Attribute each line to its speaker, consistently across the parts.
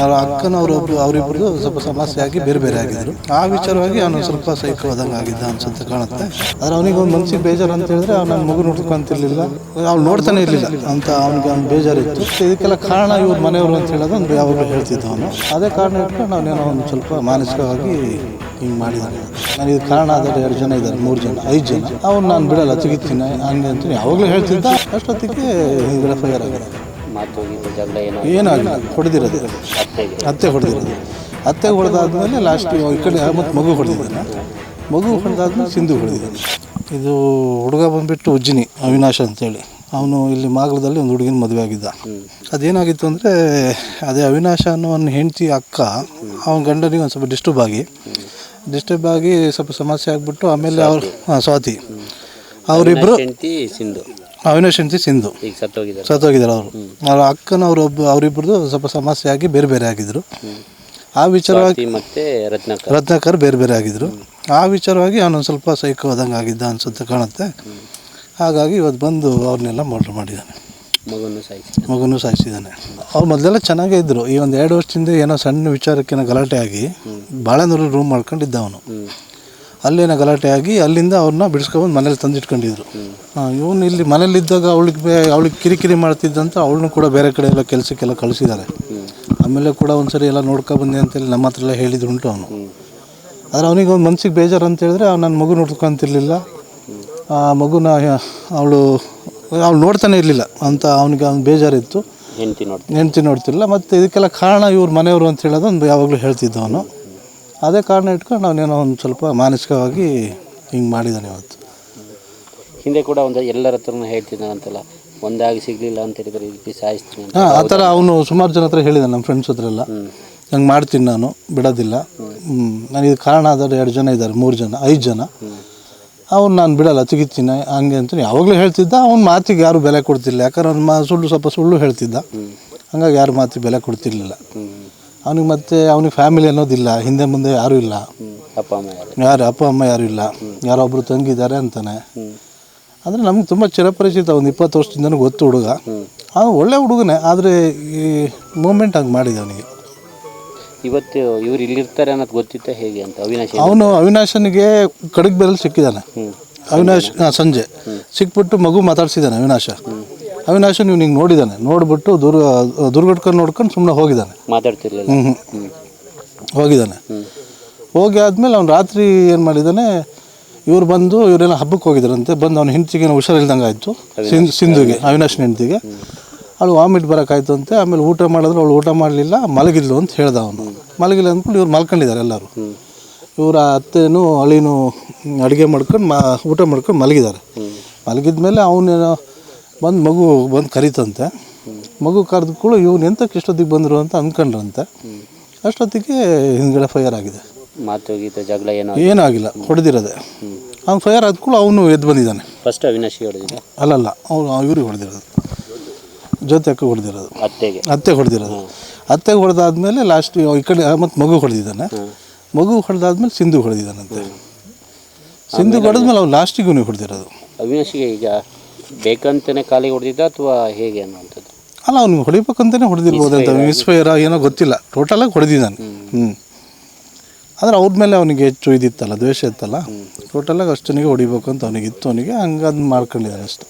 Speaker 1: ಅವ್ರ ಅಕ್ಕನ ಅವರಿಬ್ಬರು ಸ್ವಲ್ಪ ಸಮಸ್ಯೆ ಆಗಿ ಬೇರೆ ಬೇರೆ ಆಗಿದ್ರು. ಆ ವಿಚಾರವಾಗಿ ಅವನು ಸ್ವಲ್ಪ ಸೈಕೋ ಆದಂಗೆ ಆಗಿದ್ದ ಅನ್ಸುತ್ತೆ ಕಾಣುತ್ತೆ. ಆದ್ರೆ ಅವನಿಗೆ ಒಂದು ಮನ್ಸಿಗೆ ಬೇಜಾರು ಅಂತ ಹೇಳಿದ್ರೆ ಅವ್ನು ನನ್ನ ಮಗು ನೋಡ್ಕೊಂತಿರ್ಲಿಲ್ಲ ಅವ್ನು ನೋಡ್ತಾನೆ ಇರಲಿಲ್ಲ. ಅಂತ ಅವ್ನಿಗೆ ಅವ್ನು ಬೇಜಾರಿತ್ತು. ಇದಕ್ಕೆಲ್ಲ ಕಾರಣ ಇವ್ರ ಮನೆಯವರು ಅಂತ ಹೇಳೋದು ಅಂದ್ರೆ ಯಾವಾಗಲೂ ಹೇಳ್ತಿದ್ದ ಅವನು. ಅದೇ ಕಾರಣ ಇಟ್ಕೊಂಡು ಅವನೇನೋ ಒಂದು ಸ್ವಲ್ಪ ಮಾನಸಿಕವಾಗಿ ಹಿಂಗೆ ಮಾಡಿದ್ದಾನೆ ನಾನು ಇದು ಕಾರಣ ಆದರೆ ಎರಡು ಜನ ಇದ್ದಾರೆ, ಮೂರು ಜನ, ಐದು ಜನ. ಅವ್ನು ನಾನು ಬಿಡಲ್ಲ, ತೆಗಿತೀನಿ, ಹಂಗೆ ಅಂತ ಯಾವಾಗಲೂ ಹೇಳ್ತಿದ್ದ ಅಷ್ಟೊತ್ತಿಗೆ ಹಿಂಗೆ ಫೈರ್ ಆಗಿದೆ
Speaker 2: ಮಾತು ಗೀತು ಜಗಳ ಏನೋ
Speaker 1: ಏನಾಗಿಲ್ಲ ಹೊಡೆದಿರೋದು. ಅತ್ತೆ ಹೊಡೆದಿರೋದು. ಅತ್ತೆ ಹೊಡೆದಾದ್ಮೇಲೆ ಲಾಸ್ಟ್ ಈ ಕಡೆ ಮತ್ತು ಮಗು ಹೊಡೆದಿದ್ದಾನೆ. ಮಗು ಹೊಡೆದಾದ್ಮೇಲೆ ಸಿಂಧು ಹೊಡೆದಿದ್ದಾನೆ. ಇದು ಹುಡುಗ ಬಂದುಬಿಟ್ಟು ಉಜ್ಜಿನಿ ಅವಿನಾಶ್ ಅಂತೇಳಿ. ಅವನು ಇಲ್ಲಿ ಮಾಗಲದಲ್ಲಿ ಒಂದು ಹುಡುಗಿನ ಮದುವೆ ಆಗಿದ್ದ. ಅದೇನಾಗಿತ್ತು ಅಂದರೆ ಅದೇ ಅವಿನಾಶ ಅನ್ನೋ ಒಂದು ಹೆಂಡತಿ ಅಕ್ಕ ಅವನ ಗಂಡನಿಗೆ ಒಂದು ಸ್ವಲ್ಪ ಡಿಸ್ಟರ್ಬ್ ಆಗಿ. ಡಿಸ್ಟರ್ಬ್ ಆಗಿ ಸ್ವಲ್ಪ ಸಮಸ್ಯೆ ಆಗಿಬಿಟ್ಟು ಆಮೇಲೆ ಅವ್ರು ಹಾಂ ಸ್ವಾತಿ. ಅವರಿಬ್ಬರು
Speaker 2: ಸಿಂಧು.
Speaker 1: ಅವಿನಾಶ್ ಹೆಂಡತಿ ಸಿಂಧು.
Speaker 2: ಈಗ ಸತ್ತೋಗಿದ್ದಾರೆ.
Speaker 1: ಸತ್ತೋಗಿದ್ದಾರೆ ಅವರು. ಅವ್ರ ಅಕ್ಕನ ಒಬ್ಬ ಅವರಿಬ್ಬರದು ಸ್ವಲ್ಪ ಸಮಸ್ಯೆ ಆಗಿ ಬೇರೆ ಬೇರೆ ಆಗಿದ್ರು. ಆ ವಿಚಾರವಾಗಿ
Speaker 2: ಮತ್ತೆ ರತ್ನಾಕರ್.
Speaker 1: ರತ್ನಾಕರ್ ಬೇರೆ ಬೇರೆ ಆಗಿದ್ರು. ಆ ವಿಚಾರವಾಗಿ ಅವನೊಂದು ಸ್ವಲ್ಪ ಸೈಕೋ ಆದಂಗೆ ಆಗಿದ್ದ ಅನ್ಸುತ್ತೆ ಕಾಣುತ್ತೆ. ಹಾಗಾಗಿ ಇವತ್ತು ಬಂದು ಅವ್ರನ್ನೆಲ್ಲ ಮರ್ಡರ್ ಮಾಡಿದ್ದಾನೆ.
Speaker 2: ಮಗನೂ ಸಾಯಿಸಿ
Speaker 1: ಮಗನೂ ಸಾಯಿಸಿದ್ದಾನೆ. ಅವ್ರು ಮೊದಲೆಲ್ಲ ಚೆನ್ನಾಗೇ ಇದ್ದರು ಈ ಒಂದು ಎರಡು ವರ್ಷದಿಂದ ಏನೋ ಸಣ್ಣ ವಿಚಾರಕ್ಕೇನೋ ಗಲಾಟೆ ಆಗಿ ಬಾಳೆನೂರು ರೂಮ್ ಮಾಡ್ಕೊಂಡಿದ್ದ ಅವನು. ಅಲ್ಲೇನೋ ಗಲಾಟೆ ಆಗಿ ಅಲ್ಲಿಂದ ಅವ್ರನ್ನ ಬಿಡಿಸ್ಕೊಬಂದು ಮನೇಲಿ ತಂದಿಟ್ಕೊಂಡಿದ್ರು. ಇವನು ಇಲ್ಲಿ ಮನೇಲಿದ್ದಾಗ ಅವಳಿಗೆ ಬೇ ಅವಳಿಗೆ ಕಿರಿಕಿರಿ ಮಾಡ್ತಿದ್ದಂತ ಅವಳನ್ನು ಕೂಡ ಬೇರೆ ಕಡೆ ಎಲ್ಲ ಕೆಲಸಕ್ಕೆಲ್ಲ ಕಳಿಸಿದ್ದಾರೆ. ಆಮೇಲೆ ಕೂಡ ಒಂದ್ಸರಿ ಎಲ್ಲ ನೋಡ್ಕೊಬಂದೆ ಅಂತೇಳಿ ನಮ್ಮ ಹತ್ರ ಎಲ್ಲ ಹೇಳಿದ್ದು ಉಂಟು ಅವನು. ಆದರೆ ಅವನಿಗೆ ಒಂದು ಮನ್ಸಿಗೆ ಬೇಜಾರು ಅಂತ ಹೇಳಿದ್ರೆ ಅವ್ನು ನನ್ನ ಮಗು ನೋಡ್ಕೊಂತಿರ್ಲಿಲ್ಲ. ಆ ಮಗುನ ಅವಳು ಅವ್ಳು ನೋಡ್ತಾನೆ ಇರಲಿಲ್ಲ ಅಂತ ಅವನಿಗೆ ಅವ್ನು ಬೇಜಾರಿತ್ತು.
Speaker 2: ಹೆಂಡತಿ
Speaker 1: ನೋಡ್ತಿಲ್ಲ. ಮತ್ತು ಇದಕ್ಕೆಲ್ಲ ಕಾರಣ ಇವ್ರ ಮನೆಯವರು ಅಂತ ಹೇಳೋದು ಒಂದು ಯಾವಾಗಲೂ ಹೇಳ್ತಿದ್ದ ಅವನು. ಅದೇ ಕಾರಣ ಇಟ್ಕೊಂಡು ಅವನೇನೋ ಒಂದು ಸ್ವಲ್ಪ ಮಾನಸಿಕವಾಗಿ ಹಿಂಗೆ ಮಾಡಿದ್ದಾನೆ ಇವತ್ತು.
Speaker 2: ಹಿಂದೆ ಕೂಡ ಒಂದು ಎಲ್ಲರ ಹತ್ರನೂ ಹೇಳ್ತಿದ್ದಾನಂತಲ್ಲ ಒಂದಾಗಿ ಸಿಗಲಿಲ್ಲ ಅಂತ ಹೇಳಿದ್ರೆ ರೀತಿ ಸಾಯಿಸ್ತೀನಿ ಅಂತ.
Speaker 1: ಹಾಂ ಆ ಥರ ಅವನು ಸುಮಾರು ಜನ ಹತ್ರ ಹೇಳಿದ್ದಾನೆ ನಮ್ಮ ಫ್ರೆಂಡ್ಸ್ ಹತ್ರ ಎಲ್ಲ ಹಂಗೆ ಮಾಡ್ತೀನಿ ನಾನು ಬಿಡೋದಿಲ್ಲ. ನನಗೆ ಇದು ಕಾರಣ ಆದರೆ ಎರಡು ಜನ ಇದ್ದಾರೆ ಮೂರು ಜನ ಐದು ಜನ. ಅವ್ನು ನಾನು ಬಿಡಲ್ಲ ತೆಗಿತೀನಿ ಹಂಗೆ ಅಂತ ಯಾವಾಗಲೂ ಹೇಳ್ತಿದ್ದ ಅವ್ನ ಮಾತಿಗೆ ಯಾರು ಬೆಲೆ ಕೊಡ್ತಿಲ್ಲ. ಯಾಕಂದ್ರೆ ಅವ್ನ ಮಾ ಸುಳ್ಳು ಸ್ವಲ್ಪ ಸುಳ್ಳು ಹೇಳ್ತಿದ್ದ. ಹಂಗಾಗಿ ಯಾರು ಮಾತಿಗೆ ಬೆಲೆ ಕೊಡ್ತಿರ್ಲಿಲ್ಲ. ಅವನಿಗೆ ಮತ್ತೆ ಅವನಿಗೆ ಫ್ಯಾಮಿಲಿ ಅನ್ನೋದಿಲ್ಲ ಹಿಂದೆ ಮುಂದೆ ಯಾರೂ ಇಲ್ಲ.
Speaker 2: ಅಪ್ಪ ಅಮ್ಮ ಯಾರು
Speaker 1: ಯಾರು ಅಪ್ಪ ಅಮ್ಮ ಯಾರು ಇಲ್ಲ. ಯಾರೊಬ್ಬರು ತಂಗಿದ್ದಾರೆ ಅಂತಾನೆ. ಅಂದರೆ ನಮ್ಗೆ ತುಂಬ ಚಿರಪರಿಚಿತ ಒಂದು ಇಪ್ಪತ್ತು ವರ್ಷದಿಂದನೂ ಗೊತ್ತು ಹುಡುಗ. ಅವನು ಒಳ್ಳೆ ಹುಡುಗನೇ ಆದರೆ ಈ ಮೂಮೆಂಟ್ ಹಂಗೆ ಮಾಡಿದೆ ಅವನಿಗೆ.
Speaker 2: ಇವತ್ತು ಇವ್ರು ಇಲ್ಲಿರ್ತಾರೆ ಅನ್ನೋದು ಗೊತ್ತಿತ್ತ ಹೇಗೆ ಅಂತ ಅವಿನಾಶ್
Speaker 1: ಅವನು ಅವಿನಾಶನಿಗೆ ಕಡಗ್ ಬೆರಲ್ ಸಿಕ್ಕಿದ್ದಾನೆ ಅವಿನಾಶ್ ಸಂಜೆ. ಸಿಕ್ಬಿಟ್ಟು ಮಗು ಮಾತಾಡ್ಸಿದ್ದಾನೆ ಅವಿನಾಶ. ಅವಿನಾಶ ನೀವು ನಿಂಗೆ ನೋಡಿದ್ದಾನೆ ನೋಡ್ಬಿಟ್ಟು ದುರ್ಗ ದುರ್ಗಟ್ಕೊಂಡು ನೋಡ್ಕೊಂಡು ಸುಮ್ಮನೆ ಹೋಗಿದ್ದಾನೆ
Speaker 2: ಮಾತಾಡ್ತಿರ್ಲಿಲ್ಲ.
Speaker 1: ಹ್ಞೂ ಹ್ಞೂ ಹೋಗಿದ್ದಾನೆ ಹೋಗಿ ಆದಮೇಲೆ ಅವ್ನು ರಾತ್ರಿ ಏನು ಮಾಡಿದ್ದಾನೆ ಇವ್ರು ಬಂದು ಇವರೆಲ್ಲ ಹಬ್ಬಕ್ಕೆ ಹೋಗಿದ್ರಂತೆ. ಬಂದು ಅವ್ನ ಹೆಂಡತಿಗೆ ಹುಷಾರಿಲ್ದಂಗೆ ಆಯಿತು. ಸಿಂಧು ಸಿಂಧುಗೆ ಅವಿನಾಶನ ಹೆಂಡತಿಗೆ. ಅವಳು ವಾಮಿಟ್ ಬರೋಕ್ಕಾಯ್ತು ಅಂತೆ. ಆಮೇಲೆ ಊಟ ಮಾಡಿದ್ರೆ ಅವಳು ಊಟ ಮಾಡಲಿಲ್ಲ ಮಲಗಿದ್ಲು ಅಂತ ಹೇಳ್ದ ಅವನು. ಮಲಗಿಲ್ಲ ಅಂದ್ಬಿಟ್ಟು ಇವ್ರು ಮಲ್ಕೊಂಡಿದ್ದಾರೆ ಎಲ್ಲರೂ. ಇವರ ಅತ್ತೇನು ಅಳಿನೂ ಅಡುಗೆ ಮಾಡ್ಕೊಂಡು ಮಾ ಊಟ ಮಾಡ್ಕೊಂಡು ಮಲಗಿದ್ದಾರೆ. ಮಲಗಿದ್ಮೇಲೆ ಅವನೇನೋ ಬಂದು ಮಗು ಬಂದು ಕರೀತಂತೆ. ಮಗು ಕರೆದ ಕೂಡ ಇವ್ನು ಎಂತಕ್ಕೆ ಇಷ್ಟೊತ್ತಿಗೆ ಬಂದರು ಅಂತ ಅಂದ್ಕೊಂಡ್ರಂತೆ ಅಷ್ಟೊತ್ತಿಗೆ ಹಿಂದ್ಗಡೆ ಫೈರ್ ಆಗಿದೆ.
Speaker 2: ಮಾತು ಗೀತೆ ಜಗಳ ಏನೋ
Speaker 1: ಏನೂ ಆಗಿಲ್ಲ ಹೊಡೆದಿರೋದೆ. ಅವ್ನು ಫೈರ್ ಆದ ಕೂಡ ಅವನು ಎದ್ದು ಬಂದಿದ್ದಾನೆ.
Speaker 2: ಫಸ್ಟ್ ಅವಿನಾಶಿ ಹೊಡೆದಿದ್ದ?
Speaker 1: ಅಲ್ಲಲ್ಲ ಅವನು ಇವ್ರಿಗೆ ಹೊಡೆದಿರೋದು. ಜೊತೆ ಅಕ್ಕ ಹೊಡೆದಿರೋದು.
Speaker 2: ಅತ್ತೆಗೆ?
Speaker 1: ಅತ್ತೆ ಹೊಡೆದಿರೋದು. ಅತ್ತೆಗೆ ಹೊಡೆದಾದ್ಮೇಲೆ ಲಾಸ್ಟ್ ಈ ಕಡೆ ಮತ್ತು ಮಗು ಹೊಡೆದಿದ್ದಾನೆ. ಮಗು ಹೊಡೆದಾದ್ಮೇಲೆ ಸಿಂಧು ಹೊಡೆದಿದ್ದಾನಂತೆ. ಸಿಂಧು ಹೊಡೆದ್ಮೇಲೆ ಅವ್ನು ಲಾಸ್ಟಿಗೂ ಹೊಡೆದಿರೋದು.
Speaker 2: ಅವಿನಾಶಿಗೆ ಈಗ ಬೇಕಂತಾನೆ ಕಾಲಿಗೆ ಹೊಡೆದಿದ್ದ ಅಥವಾ ಹೇಗೆ ಅನ್ನುವಂಥದ್ದು?
Speaker 1: ಅಲ್ಲ ಅವ್ನಿಗೆ ಹೊಡಿಬೇಕಂತಲೇ ಹೊಡೆದಿರ್ಬೋದು ಅಂತ. ಮಿಸ್ಫೈರ್ ಏನೋ ಗೊತ್ತಿಲ್ಲ. ಟೋಟಲಾಗಿ ಹೊಡೆದಿದ್ದಾನೆ. ಹ್ಞೂ ಆದರೆ ಅವ್ರ ಮೇಲೆ ಅವನಿಗೆ ಹೆಚ್ಚು ಇದಿತ್ತಲ್ಲ ದ್ವೇಷ ಇತ್ತಲ್ಲ ಟೋಟಲಾಗಿ ಅಷ್ಟನಿಗೆ ಹೊಡಿಬೇಕು ಅಂತ ಅವನಿಗೆ ಇತ್ತು. ಅವನಿಗೆ ಹಂಗೆ ಅದನ್ನ ಮಾಡ್ಕೊಂಡಿದ್ದಾನೆ ಅಷ್ಟು.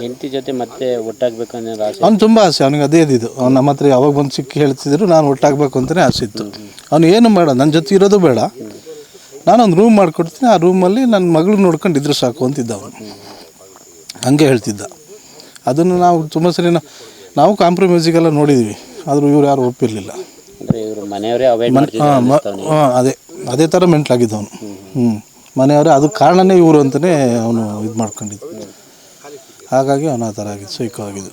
Speaker 2: ಹೆಂಡತಿ ಜೊತೆ ಮತ್ತೆ ಒಟ್ಟಾಗಬೇಕಂದ್ರೆ ಆಸೆ
Speaker 1: ಅವ್ನು ತುಂಬ ಆಸೆ ಅವನಿಗೆ ಅದೇ ಇದ್ದಿದ್ದು ಅವ್ನು ನಮ್ಮ ಹತ್ರ ಯಾವಾಗ ಬಂದು ಸಿಕ್ಕಿ ಹೇಳ್ತಿದ್ರು ನಾನು ಒಟ್ಟಾಗಬೇಕು ಅಂತಲೇ ಆಸೆ ಇತ್ತು. ಅವನು ಏನು ಬೇಡ ನನ್ನ ಜೊತೆ ಇರೋದು ಬೇಡ. ನಾನೊಂದು ರೂಮ್ ಮಾಡಿಕೊಡ್ತೀನಿ ಆ ರೂಮಲ್ಲಿ ನನ್ನ ಮಗಳು ನೋಡ್ಕೊಂಡು ಇದ್ರೆ ಸಾಕು ಅಂತಿದ್ದ ಅವನು. ಹಂಗೆ ಹೇಳ್ತಿದ್ದ. ಅದನ್ನು ನಾವು ತುಂಬ ಸರಿ ನಾವು ಕಾಂಪ್ರಮೈಸಿಗೆಲ್ಲ ನೋಡಿದ್ವಿ. ಆದರೂ ಇವ್ರು ಯಾರು ಒಪ್ಪಿರಲಿಲ್ಲ. ಹಾಂ ಅದೇ ಅದೇ ಥರ ಮೆಂಟ್ಲಾಗಿದ್ದ ಅವನು ಹ್ಞೂ ಮನೆಯವರೇ ಅದಕ್ಕೆ ಕಾರಣನೇ ಇವರು ಅಂತಲೇ ಅವನು ಇದು ಮಾಡ್ಕೊಂಡಿದ್ದು ಹಾಗಾಗಿ ಅವನು ಆ ಥರ ಆಗಿದ್ದು ಸೈಕೋ ಆಗಿದ್ದು.